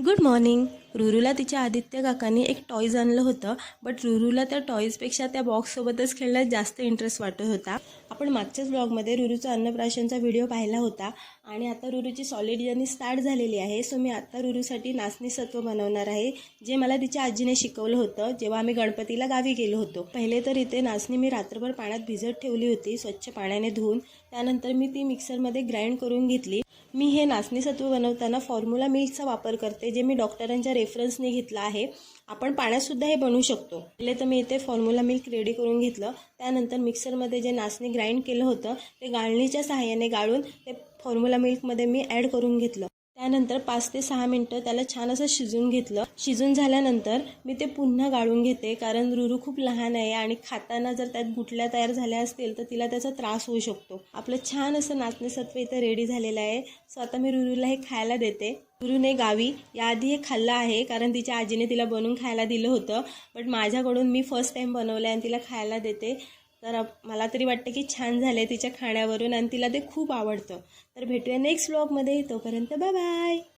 Good morning. रुरूला तिच्या आदित्य काकांनी एक टॉईज आणलं होतं बट रुरूला त्या टॉईजपेक्षा त्या बॉक्ससोबतच खेळण्यात जास्त इंटरेस्ट वाटत होता. आपण मागच्याच ब्लॉगमध्ये रुरूचा अन्नप्राशनचा व्हिडिओ पाहिला होता आणि आता रुरूची सॉलिड जर्नी स्टार्ट झालेली आहे सो मी आता रुरूसाठी नाचणी सत्व बनवणार आहे जे मला तिच्या आजीने शिकवलं होतं जेव्हा आम्ही गणपतीला गावी गेलो होतो. पहिले तर इथे नाचणी मी रात्रभर पाण्यात भिजत ठेवली होती स्वच्छ पाण्याने धुवून. त्यानंतर मी ती मिक्सरमध्ये ग्राइंड करून घेतली. मी हे नाचणी सत्व बनवताना फॉर्म्युला मिल्कचा वापर करते जे मी डॉक्टरांच्या रेफरन्सने घेतला आहे. आपण पाण्यातसुद्धा हे बनवू शकतो. पहिले तर मी इथे फॉर्म्युला मिल्क रेडी करून घेतलं. त्यानंतर मिक्सरमध्ये जे नाचणी ग्राइंड केलं होतं ते गाळणीच्या सहाय्याने गाळून ते फॉर्म्युला मिल्कमध्ये मी ॲड करून घेतलं. त्यानंतर पाच ते सहा मिनटं त्याला छान असं शिजून घेतलं. शिजून झाल्यानंतर मी ते पुन्हा गाळून घेते कारण रुरू खूप लहान आहे आणि खाताना जर त्यात गुटल्या तयार झाल्या असतील तर तिला त्याचा त्रास होऊ शकतो. आपलं छान असं नाचणीसत्व इथं रेडी झालेलं आहे. सो आता मी रुरूला हे खायला देते. रुरूने गावी याआधी हे खाल्लं आहे कारण तिच्या आजीने तिला बनवून खायला दिलं होतं. बट माझ्याकडून मी फर्स्ट टाईम बनवलं आहे आणि तिला खायला देते. तर मला तरी वाटतं की छान झालं तिच्या खाण्यावरून आणि तिला ते खूप आवडतं. तर भेटूया नेक्स्ट व्लॉगमध्ये तोपर्यंत बाय बाय